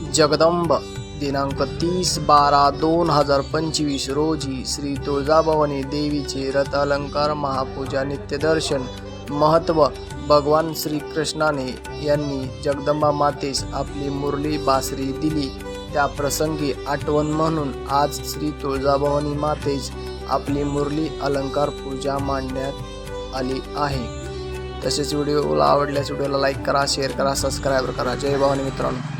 जगदंब दिनांक तीस बारा दोन हजार पंचवीस रोजी श्री तुळजाभवानी देवीचे रथ अलंकार महापूजा नित्यदर्शन महत्त्व भगवान श्रीकृष्णाने यांनी जगदंबा मातेस आपली मुरली बासरी दिली. त्या प्रसंगी आठवण म्हणून आज श्री तुळजाभवानी मातेस आपली मुरली अलंकार पूजा मांडण्यात आली आहे. तसेच व्हिडिओला आवडल्यास व्हिडिओला लाईक करा शेअर करा सबस्क्राईब करा. जय भवानी मित्रांनो.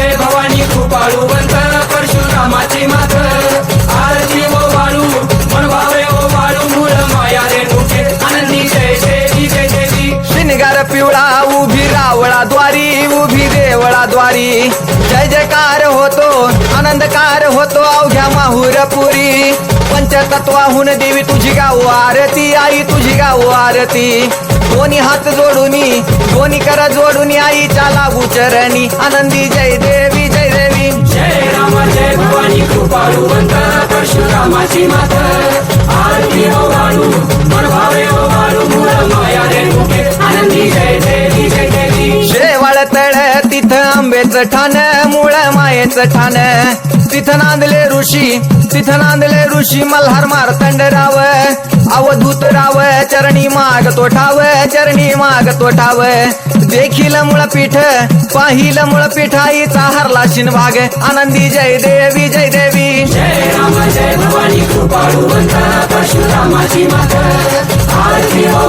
राम शिनगार उभी रावळा द्वारी उभी देवळा द्वारी जय जयकार होतो आनंदकार होतो अवघ्या माहुरपुरी. पंचतत्वाहून देवी तुझी गाव आरती आई तुझी गाव आरती. दोन्ही हात जोडूनी दोन्ही कर जोडून आईच्या लागू चरणी. आनंदी जय देवी जय देवी. जय राम जय भवानी कृपाळूवंत परशुरामाची माता. आरती हो वाळू मनभावे हो वाळू मूळ माया रेणुके आनंदी जय जय तिथं आंबेचं ठाण मुळ मायेचं ठाण तिथं नांदले ऋषी तिथं नांदले ऋषी मल्हार मारतंड राव अवधूत राव चरणी माग तो ठाव चरणी माग तो ठाव देखील मुळ पीठ पाहिल मुळ पिठाईचा हरला शिनभाग. आनंदी जय देवी जय देवी. जय राम जय भवानी कृपाळू परशुरामाची मात आरती हो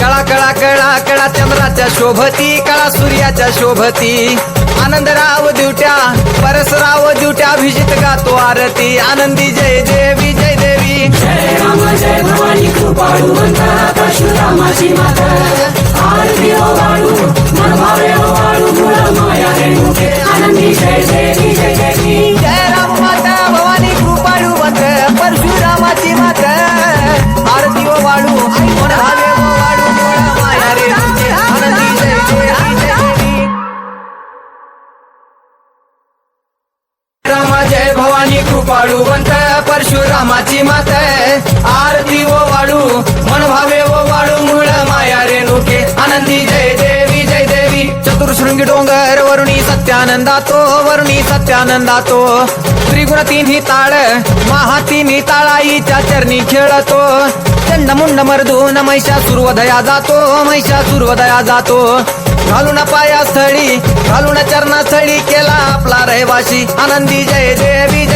कळा कळा कळा कळा चंद्राच्या शोभती कळा सूर्याच्या शोभती. आनंदराव दिवट्या परसराव दिवट्या अभिजित गातो आरती. आनंदी जय देवी जय देवी जय राम जय भवानी परशुरामाची आरती ओ वाळू ओ वाळू माया आनंदी जय देवी. जय देवी जय राम माता भवानी कृपाळूवंत परशुरामाची माता. भवानी कृपाळूवंत परशुरामाची मात आरती ओ वाळू मन भावे ओ वाळू मुळ माया रेणुके. आनंदी जय देवी जय देवी. चतुर्शृंगी डोंगर वरुणी सत्यानंदातो वरुणी सत्यानंदातो. त्रिगुण तिन्ही ताळ महा तिन्ही ताळाईच्या चरणी खेळतो. चंड मुंड मर्दून महिषा सुरवदया जातो महिषा सुरवदया जातो. घालून पाया स्थळी घालून चरणा स्थळी केला आपला रहिवाशी आनंदी जय देवी जय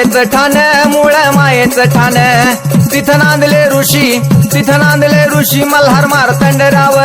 मायेच ठाण मूळ मायेच ठाण. तिथं नांदले ऋषी तिथं नांदले ऋषी मल्हार मारतंड राव